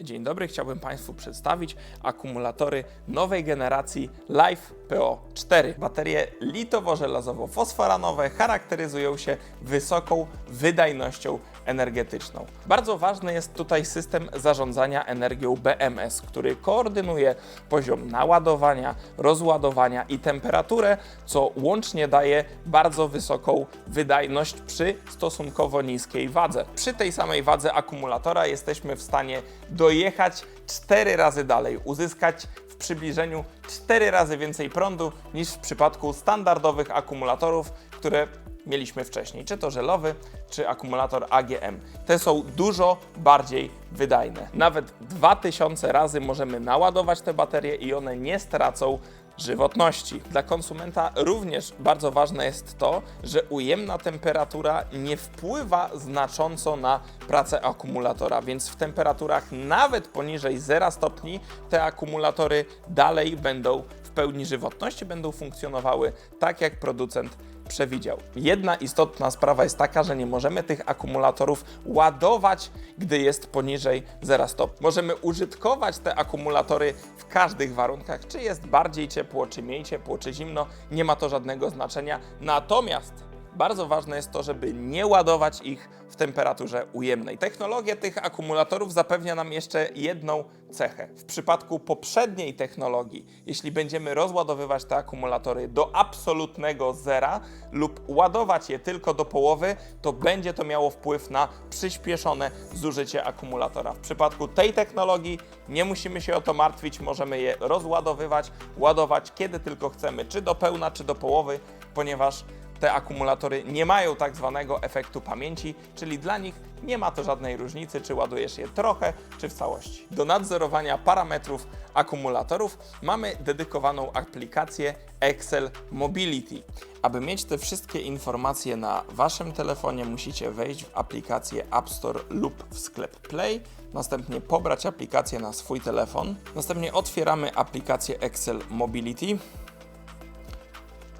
Dzień dobry, chciałbym Państwu przedstawić akumulatory nowej generacji Life PO4. Baterie litowo-żelazowo-fosforanowe charakteryzują się wysoką wydajnością energetyczną. Bardzo ważny jest tutaj system zarządzania energią BMS, który koordynuje poziom naładowania, rozładowania i temperaturę, co łącznie daje bardzo wysoką wydajność przy stosunkowo niskiej wadze. Przy tej samej wadze akumulatora jesteśmy w stanie dojechać 4 razy dalej, uzyskać w przybliżeniu 4 razy więcej prądu niż w przypadku standardowych akumulatorów, które mieliśmy wcześniej, czy to żelowy, czy akumulator AGM. Te są dużo bardziej wydajne. Nawet 2000 razy możemy naładować te baterie i one nie stracą żywotności. Dla konsumenta również bardzo ważne jest to, że ujemna temperatura nie wpływa znacząco na pracę akumulatora, więc w temperaturach nawet poniżej 0 stopni te akumulatory dalej będą w pełni żywotności, będą funkcjonowały tak jak producent przewidział. Jedna istotna sprawa jest taka, że nie możemy tych akumulatorów ładować, gdy jest poniżej 0 stopni. Możemy użytkować te akumulatory w każdych warunkach, czy jest bardziej ciepło, czy mniej ciepło, czy zimno, nie ma to żadnego znaczenia. Natomiast bardzo ważne jest to, żeby nie ładować ich w temperaturze ujemnej. Technologia tych akumulatorów zapewnia nam jeszcze jedną cechę. W przypadku poprzedniej technologii, jeśli będziemy rozładowywać te akumulatory do absolutnego zera lub ładować je tylko do połowy, to będzie to miało wpływ na przyspieszone zużycie akumulatora. W przypadku tej technologii nie musimy się o to martwić, możemy je rozładowywać, ładować kiedy tylko chcemy, czy do pełna, czy do połowy, ponieważ te akumulatory nie mają tak zwanego efektu pamięci, czyli dla nich nie ma to żadnej różnicy, czy ładujesz je trochę, czy w całości. Do nadzorowania parametrów akumulatorów mamy dedykowaną aplikację Excel Mobility. Aby mieć te wszystkie informacje na Waszym telefonie, musicie wejść w aplikację App Store lub w sklep Play, następnie pobrać aplikację na swój telefon. Następnie otwieramy aplikację Excel Mobility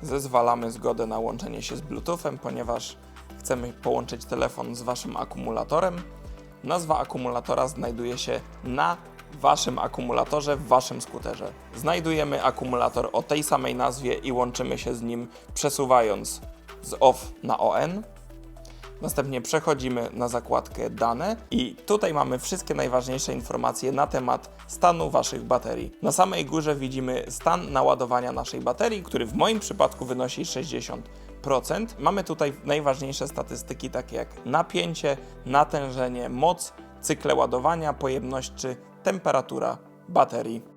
zezwalamy zgodę na łączenie się z Bluetoothem, ponieważ chcemy połączyć telefon z Waszym akumulatorem. Nazwa akumulatora znajduje się na Waszym akumulatorze w Waszym skuterze. Znajdujemy akumulator o tej samej nazwie i łączymy się z nim przesuwając z OFF na ON. Następnie przechodzimy na zakładkę dane i tutaj mamy wszystkie najważniejsze informacje na temat stanu Waszych baterii. Na samej górze widzimy stan naładowania naszej baterii, który w moim przypadku wynosi 60%. Mamy tutaj najważniejsze statystyki takie jak napięcie, natężenie, moc, cykle ładowania, pojemność czy temperatura baterii.